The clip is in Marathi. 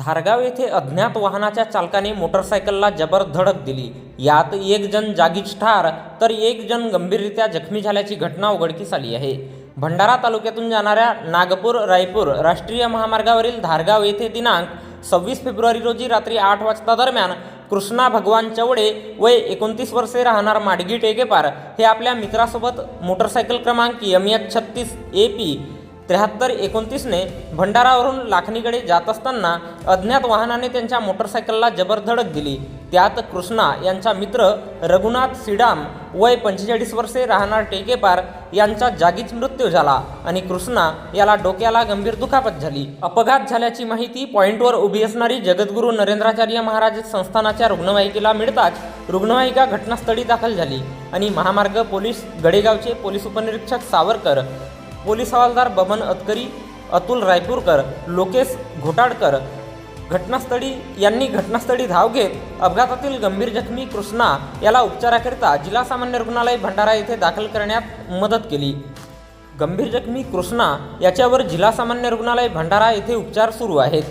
धारगाव येथे अज्ञात वाहनाच्या चालकाने मोटरसायकलला जबर धडक दिली. यात एक जण जागीच ठार तर एक जण गंभीररित्या जखमी झाल्याची घटना उघडकीस आली आहे. भंडारा तालुक्यातून जाणाऱ्या नागपूर रायपूर राष्ट्रीय महामार्गावरील धारगाव येथे दिनांक सव्वीस फेब्रुवारी रोजी रात्री आठ वाजता दरम्यान कृष्णा भगवान चवडे वय एकोणतीस वर्षे राहणार माडगी टेकेपार हे आपल्या मित्रासोबत मोटरसायकल क्रमांक एम एच छत्तीस ए पी त्र्याहत्तर एकोणतीसने भंडारावरून लाखणीकडे जात असताना अज्ञात वाहनाने त्यांच्या मोटरसायकलला जबर धडक दिली. त्यात कृष्णा यांचा मित्र रघुनाथ सिडाम वय पंचेचाळीस वर्षे राहणार टेकेपार यांचा जागीच मृत्यू झाला आणि कृष्णा याला डोक्याला गंभीर दुखापत झाली. अपघात झाल्याची माहिती पॉईंटवर उभी असणारी जगद्गुरू नरेंद्राचार्य महाराज संस्थानाच्या रुग्णवाहिकेला मिळताच रुग्णवाहिका घटनास्थळी दाखल झाली आणि महामार्ग पोलीस गडेगावचे पोलीस उपनिरीक्षक सावरकर पोलीस हवालदार बबन अतकरी अतुल रायपूरकर लोकेश घोटाडकर घटनास्थळी यांनी घटनास्थळी धाव घेत अपघातातील गंभीर जखमी कृष्णा याला उपचाराकरिता जिल्हा सामान्य रुग्णालय भंडारा येथे दाखल करण्यात मदत केली. गंभीर जखमी कृष्णा याच्यावर जिल्हा सामान्य रुग्णालय भंडारा येथे उपचार सुरू आहेत.